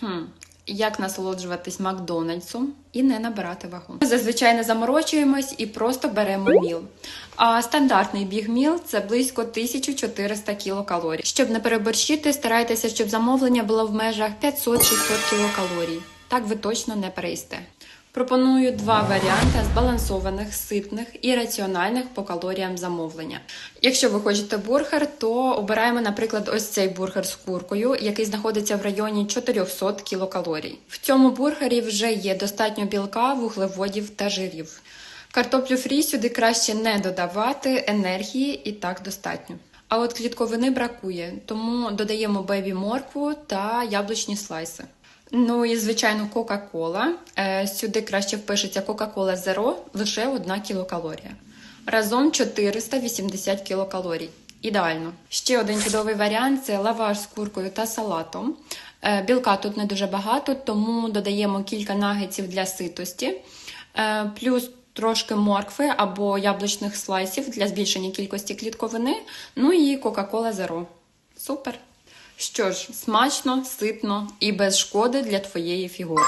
Хм. Як насолоджуватись Макдональдсом і не набирати вагу. Ми зазвичай не заморочуємось і просто беремо міл. А стандартний бігміл це близько 1400 кілокалорій. Щоб не переборщити, старайтеся, щоб замовлення було в межах 500-600 кілокалорій. Так ви точно не переїсте. Пропоную два варіанти збалансованих, ситних і раціональних по калоріям замовлення. Якщо ви хочете бургер, то обираємо, наприклад, ось цей бургер з куркою, який знаходиться в районі 400 кілокалорій. В цьому бургері вже є достатньо білка, вуглеводів та жирів. Картоплю фрі сюди краще не додавати, енергії і так достатньо. А от клітковини бракує, тому додаємо бебі моркву та яблучні слайси. Ну і звичайно, Кока-Кола. Е, Сюди краще впишеться Кока-Кола Zero, лише 1 кілокалорія. Разом 480 кілокалорій. Ідеально. Ще один чудовий варіант це лаваш з куркою та салатом. Е, Білка тут не дуже багато, тому додаємо кілька нагетсів для ситості, Е, плюс трошки моркви або яблучних слайсів для збільшення кількості клітковини. Ну і Кока-Кола Zero. Супер! Що ж, смачно, ситно і без шкоди для твоєї фігури.